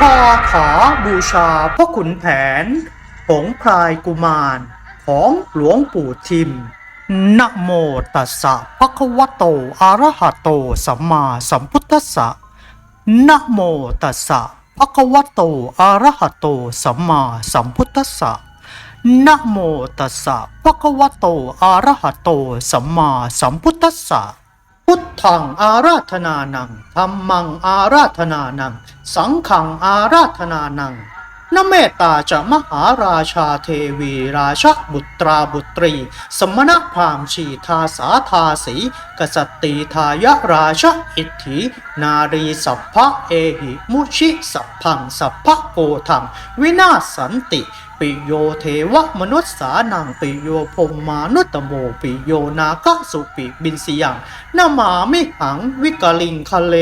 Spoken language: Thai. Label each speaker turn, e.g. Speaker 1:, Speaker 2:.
Speaker 1: คอขอบูชาพ่อขุนแผน ผงพรายกุมาร ของหลวงปู่ทิมนะโมตัสสะภะคะวะโตอะระหะโต สัมมาสัมพุทธัสสะนะโมตัสสะภะคะวะโตอะระหะโต สัมมาสัมพุทธัสสะนะโมตัสสะภะคะวะโตอะระหะโต สัมมาสัมพุทธัสสะ พุทธังอาราธนานังธรรมังอาราธนานัง สังฆังอาราธนานัง นเมตตาจะมหาราชาเทวี ราชบุตราบุตรี สมณพามชีทาสาทาสี กษัตริทายราชอิทธินารีสัพพะเอหิมุชิสัพพังสัพพะโกทังวินาศสันติ ปิโยเทวมนุษย์สานังปิโยพรหมานุตตโมปิโยนาคสุปิบินสียังนามามิหังวิกลิงคะเล